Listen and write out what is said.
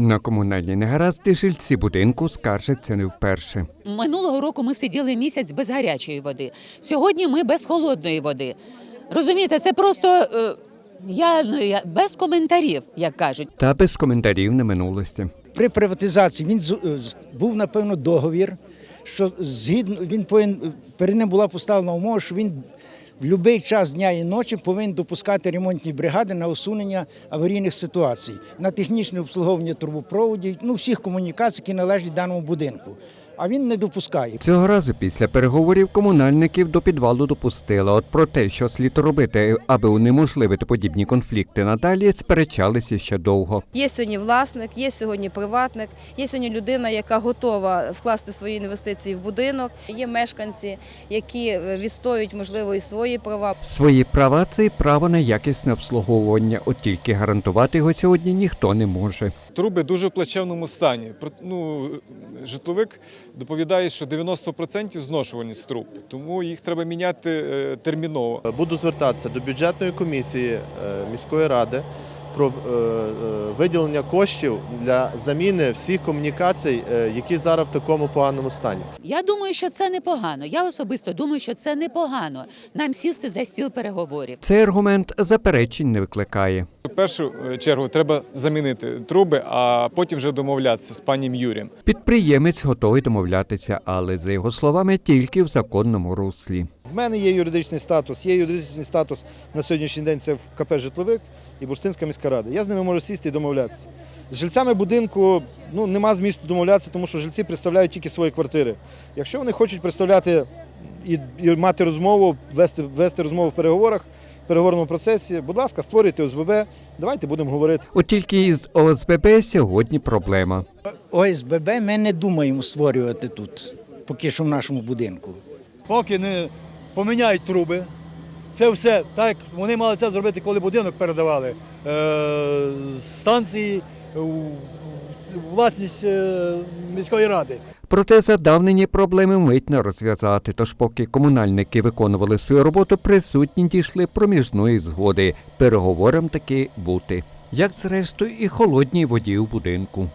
На комунальні негаразди жильці будинку скаржаться не вперше. Минулого року ми сиділи місяць без гарячої води. Сьогодні ми без холодної води. Розумієте, це просто е, я, ну, я без коментарів, як кажуть. Та без коментарів не минулося. При приватизації він з- е, був напевно договір, що згідно він повинен перед ним була поставлена умова, що він в будь-який час дня і ночі повинен допускати ремонтні бригади на усунення аварійних ситуацій, на технічне обслуговування трубопроводів, ну всіх комунікацій, які належать даному будинку. А він не допускає. Цього разу після переговорів комунальників до підвалу допустили. От про те, що слід робити, аби унеможливити подібні конфлікти надалі, сперечалися ще довго. Є сьогодні власник, є сьогодні приватник, є сьогодні людина, яка готова вкласти свої інвестиції в будинок. Є мешканці, які е, відстоюють можливо і свої права. Свої права це і право на якісне обслуговування, от тільки гарантувати його сьогодні ніхто не може. Труби дуже в плачевному стані. Ну, житловик доповідає, що 90% зношуваність труб, тому їх треба міняти е, терміново. Буду звертатися до бюджетної комісії е, міської ради про е, е, виділення коштів для заміни всіх комунікацій, е, які зараз в такому поганому стані. Я думаю, що це непогано. Я особисто думаю, що це непогано. Нам сісти за стіл переговорів. Цей аргумент заперечень не викликає. В першу чергу треба замінити труби, а потім вже домовлятися з панім Юрієм. Підприємець готовий домовлятися, але за його словами, тільки в законному руслі. В мене є юридичний статус. Є юридичний статус на сьогоднішній день це в КП Житловик і Бурштинська міська рада. Я з ними можу сісти і домовлятися. З жильцями будинку ну, нема змісту домовлятися, тому що жильці представляють тільки свої квартири. Якщо вони хочуть представляти і, і мати розмову, вести, вести розмову в переговорах, в переговорному процесі, будь ласка, створюйте ОСББ, давайте будемо говорити. От тільки із ОСББ сьогодні проблема. ОСББ ми не думаємо створювати тут, поки що в нашому будинку. поки не поміняють труби. Це все так. Вони мали це зробити, коли будинок передавали. Е, станції власність е, міської ради. Проте задавнені проблеми мить не розв'язати. Тож, поки комунальники виконували свою роботу, присутні дійшли проміжної згоди. Переговорам таки бути. Як зрештою і холодній воді у будинку.